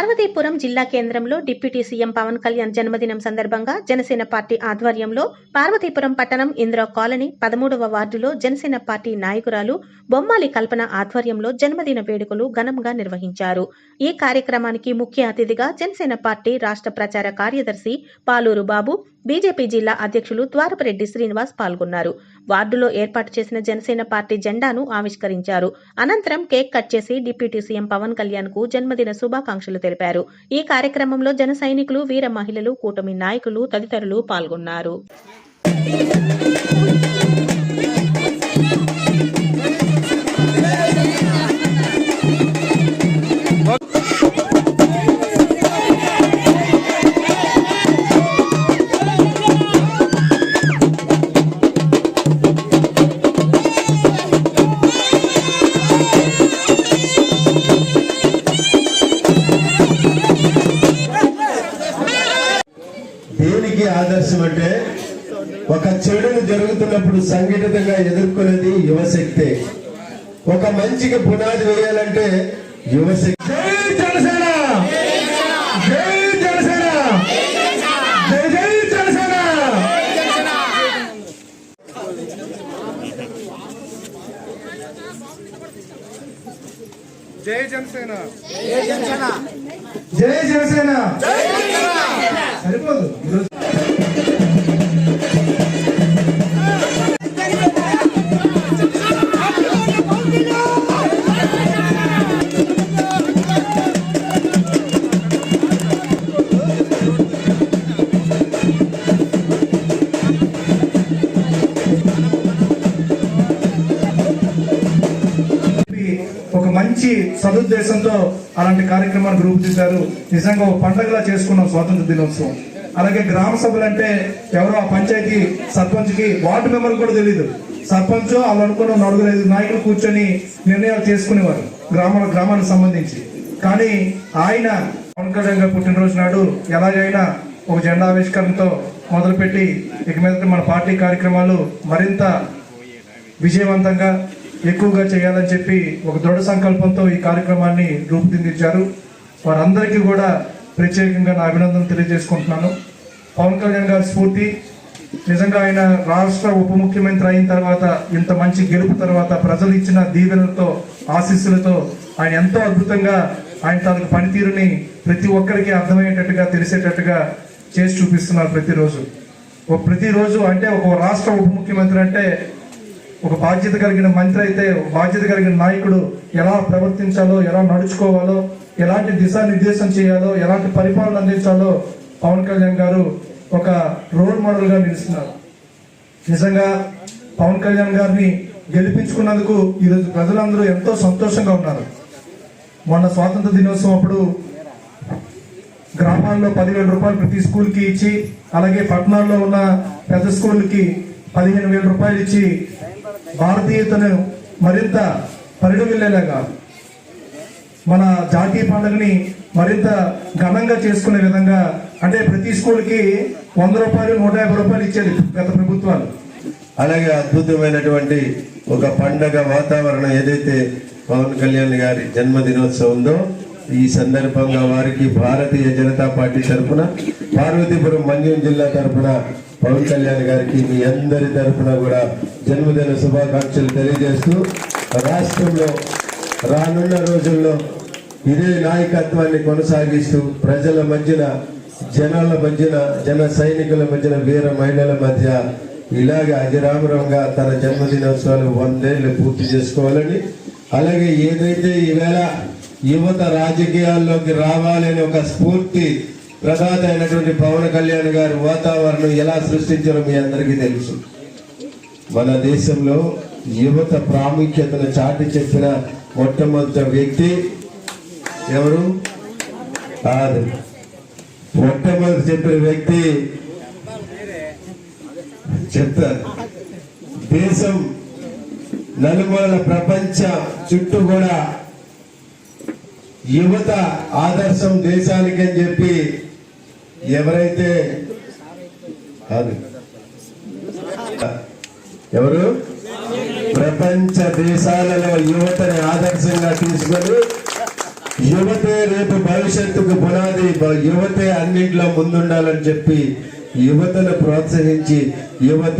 పార్వతీపురం జిల్లా కేంద్రంలో deputy CM Pawan Kalyan జన్మదినం సందర్భంగా జనసేన పార్టీ ఆధ్వర్యంలో పార్వతీపురం పట్టణం ఇందిరా కాలనీ పదమూడవ వార్డులో జనసేన పార్టీ నాయకురాలు బొమ్మాలి కల్పన ఆధ్వర్యంలో జన్మదిన వేడుకలు ఘనంగా నిర్వహించారు. ఈ కార్యక్రమానికి ముఖ్య అతిథిగా జనసేన పార్టీ రాష్ట్ర ప్రచార కార్యదర్శి పాలూరు బాబు బీజేపీ జిల్లా అధ్యక్షులు ద్వారపరెడ్డి శ్రీనివాస్ పాల్గొన్నారు. వార్డులో ఏర్పాటు చేసిన జనసేన పార్టీ జెండాను ఆవిష్కరించారు. అనంతరం కేక్ కట్ చేసి డిప్యూటీ సీఎం పవన్ కళ్యాణ్కు జన్మదిన శుభాకాంక్షలు తెలిపారు. ఈ కార్యక్రమంలో జన సైనికులు వీర మహిళలు కూటమి నాయకులు తదితరులు పాల్గొన్నారు. దేనికి ఆదర్శం అంటే ఒక చెడును జరుగుతున్నప్పుడు సంఘటితంగా ఎదుర్కొనేది యువశక్తే. ఒక మంచికి పునాది వేయాలంటే యువశక్తి. జై జనసేన! జై జనసేన! జై జై జనసేన! సరిపోదు మంచి సదుద్దేశంతో అలాంటి కార్యక్రమాన్ని రూపుదిద్దారు. నిజంగా ఓ పండగలా చేసుకున్నాం స్వాతంత్ర దినోత్సవం. అలాగే గ్రామ సభలు అంటే ఎవరో ఆ పంచాయతీ సర్పంచ్కి వార్డు మెంబర్ కూడా తెలియదు సర్పంచ్ వాళ్ళు అనుకున్న నలుగురు ఐదు నాయకులు కూర్చొని నిర్ణయాలు చేసుకునేవారు గ్రామాల గ్రామానికి సంబంధించి. కానీ ఆయన పవన్ కళ్యాణ్ గారి పుట్టినరోజు నాడు ఎలాగైనా ఒక జెండా ఆవిష్కరణతో మొదలుపెట్టి ఇక మీద మన పార్టీ కార్యక్రమాలు మరింత విజయవంతంగా ఎక్కువగా చేయాలని చెప్పి ఒక దృఢ సంకల్పంతో ఈ కార్యక్రమాన్ని రూపుదిద్దించారు. వారందరికీ కూడా ప్రత్యేకంగా నా అభినందన తెలియజేసుకుంటున్నాను. పవన్ కళ్యాణ్ గారి స్ఫూర్తి. నిజంగా ఆయన రాష్ట్ర ఉప ముఖ్యమంత్రి అయిన తర్వాత ఇంత మంచి గెలుపు తర్వాత ప్రజలు ఇచ్చిన దీవెనలతో ఆశీస్సులతో ఆయన ఎంతో అద్భుతంగా ఆయన తనకు పనితీరుని ప్రతి ఒక్కరికి అర్థమయ్యేటట్టుగా తెలిసేటట్టుగా చేసి చూపిస్తున్నారు ప్రతిరోజు. ప్రతిరోజు అంటే ఒక రాష్ట్ర ఉప ముఖ్యమంత్రి అంటే ఒక బాధ్యత కలిగిన మంత్రి అయితే బాధ్యత కలిగిన నాయకుడు ఎలా ప్రవర్తించాలో ఎలా నడుచుకోవాలో ఎలాంటి దిశానిర్దేశం చేయాలో ఎలాంటి పరిపాలన అందించాలో పవన్ కళ్యాణ్ గారు ఒక రోల్ మోడల్గా నిలుస్తున్నారు. నిజంగా పవన్ కళ్యాణ్ గారిని గెలిపించుకున్నందుకు ఈరోజు ప్రజలందరూ ఎంతో సంతోషంగా ఉన్నారు. మొన్న స్వాతంత్ర దినోత్సవం అప్పుడు గ్రామాల్లో పదివేల రూపాయలు ప్రతి స్కూల్కి ఇచ్చి అలాగే పట్టణాల్లో ఉన్న పెద్ద స్కూళ్ళకి పదిహేను వేల రూపాయలు ఇచ్చి భారతీయతను మరింత పరిడవిల్లేలాగా మన జాతీయ పండుగని మరింత ఘనంగా చేసుకునే విధంగా అంటే ప్రతి స్కూల్కి వంద రూపాయలు నూట యాభై రూపాయలు ఇచ్చేది గత ప్రభుత్వాలు. అలాగే అద్భుతమైనటువంటి ఒక పండగ వాతావరణం ఏదైతే పవన్ కళ్యాణ్ గారి జన్మదినోత్సవం ఉందో ఈ సందర్భంగా వారికి భారతీయ జనతా పార్టీ తరఫున పార్వతీపురం మన్యం జిల్లా తరఫున పవన్ కళ్యాణ్ గారికి మీ అందరి తరఫున కూడా జన్మదిన శుభాకాంక్షలు తెలియజేస్తూ రాష్ట్రంలో రానున్న రోజుల్లో ఇదే నాయకత్వాన్ని కొనసాగిస్తూ ప్రజల మధ్యన జనాల మధ్యన జన సైనికుల మధ్యన వీర మహిళల మధ్య ఇలాగే అజరామరంగా తన జన్మదినోత్సవాలు వందేళ్ళు పూర్తి చేసుకోవాలని అలాగే ఏదైతే ఈవేళ యువత రాజకీయాల్లోకి రావాలని ఒక స్ఫూర్తి ప్రదాత అయినటువంటి పవన్ కళ్యాణ్ గారి వాతావరణం ఎలా సృష్టించారో మీ అందరికీ తెలుసు. మన దేశంలో యువత ప్రాముఖ్యతను చాటి చెప్పిన మొట్టమొదటి వ్యక్తి ఎవరు? కాదు. మొట్టమొదటి చెప్పిన వ్యక్తి చెప్తారు దేశం నలుమూలల ప్రపంచ చుట్టూ కూడా యువత ఆదర్శం దేశానికి అని చెప్పి ఎవరైతే కాదు. ఎవరు? ప్రపంచ దేశాలలో యువతని ఆదర్శంగా తీసుకొని యువతే రేపు భవిష్యత్తుకు పునాది యువతే అన్నింటిలో ముందుండాలని చెప్పి యువతను ప్రోత్సహించి యువతే